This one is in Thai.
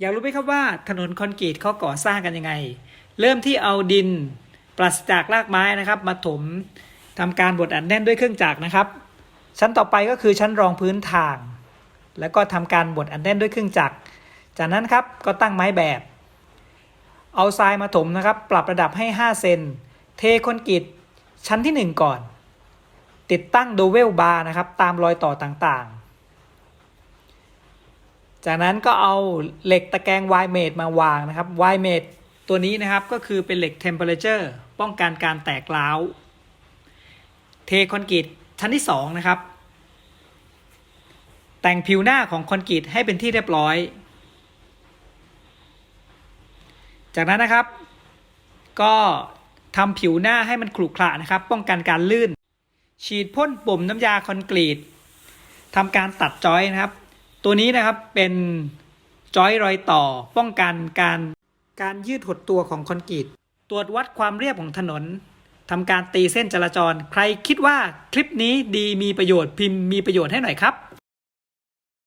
อยากรู้ไหมครับว่าถนนคอนกรีตเขาก่อสร้างกันยังไง เริ่มที่เอาดินปราศจากรากไม้นะครับ มาถมทำการบดอัดแน่นด้วยเครื่องจักรนะครับ ชั้นต่อไปก็คือชั้นรองพื้นทาง แล้วก็ทำการบดอัดแน่นด้วยเครื่องจักร จากนั้นครับก็ตั้งไม้แบบ เอาทรายมาถมนะครับ ปรับระดับให้ 5 เซนเทคอนกรีตชั้นที่ 1 ก่อน ติดตั้งโดเวลบาร์นะครับ ตามรอยต่อต่างๆ จากนั้นก็เอาเหล็กตะแกรงไวเมดมาวางนะครับไวเมดตัวนี้นะครับก็คือเป็นเหล็กเทมเ e อเ t อร์ป้องกันการแตกร้าว เทคอนกรีตชั้นที่ 2 นะครับ แต่งผิวหน้าของคอนกรีตให้เป็นที่เรียบร้อย จากนั้นนะครับ ก็ทำผิวหน้าให้มันขรุขระนะครับ ป้องกันการลื่น ฉีดพ่นปุ่มน้ำยาคอนกรีตทำการตัดจอยนะครับ ตัวนี้นะครับเป็นจอยรอยต่อป้องกันการการยืดหดตัวของคอนกรีตตรวจวัดความเรียบของถนนทำการตีเส้นจราจร ใครคิดว่าคลิปนี้ดีมีประโยชน์พิมพ์มีประโยชน์ให้หน่อยครับ